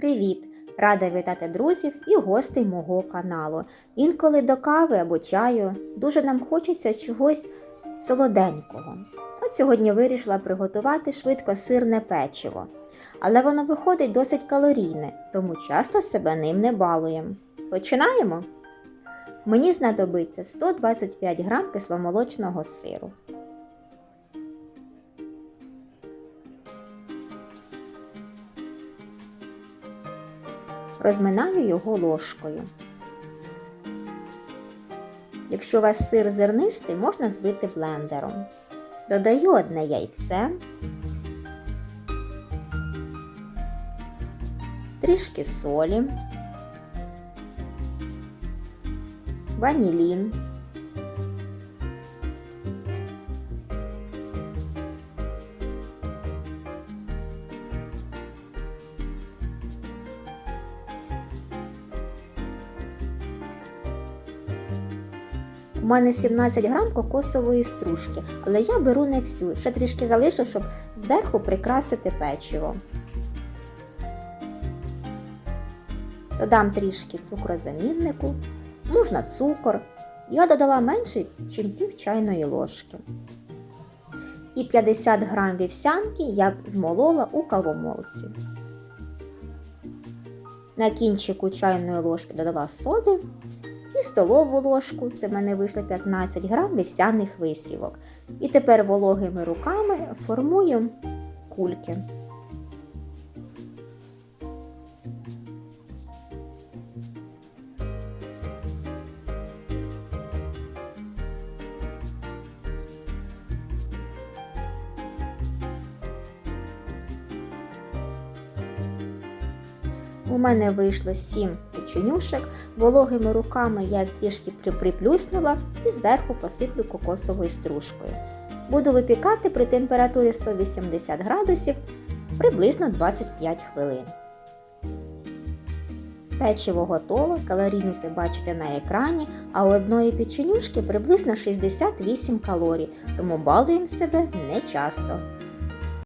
Привіт! Рада вітати друзів і гостей мого каналу. Інколи до кави або чаю дуже нам хочеться чогось солоденького. От сьогодні вирішила приготувати швидко сирне печиво. Але воно виходить досить калорійне, тому часто себе ним не балуємо. Починаємо! Мені знадобиться 125 грам кисломолочного сиру. Розминаю його ложкою. Якщо у вас сир зернистий, можна збити блендером. Додаю одне яйце, трішки солі, ванілін, У мене 17 грам кокосової стружки, але я беру не всю, ще трішки залишу, щоб зверху прикрасити печиво. Додам трішки цукрозаміннику, можна цукор. Я додала менше, ніж пів чайної ложки. І 50 грам вівсянки я змолола у кавомолці. На кінчику чайної ложки додала соди і столову ложку, це в мене вийшло 15 грам вівсяних висівок. І тепер вологими руками формую кульки. У мене вийшло 7 печенюшек. Вологими руками я їх трішки приплюснула і зверху посиплю кокосовою стружкою. Буду випікати при температурі 180 градусів приблизно 25 хвилин. Печиво готове, калорійність ви бачите на екрані, а у одної печенюшки приблизно 68 калорій, тому балуємо себе не часто.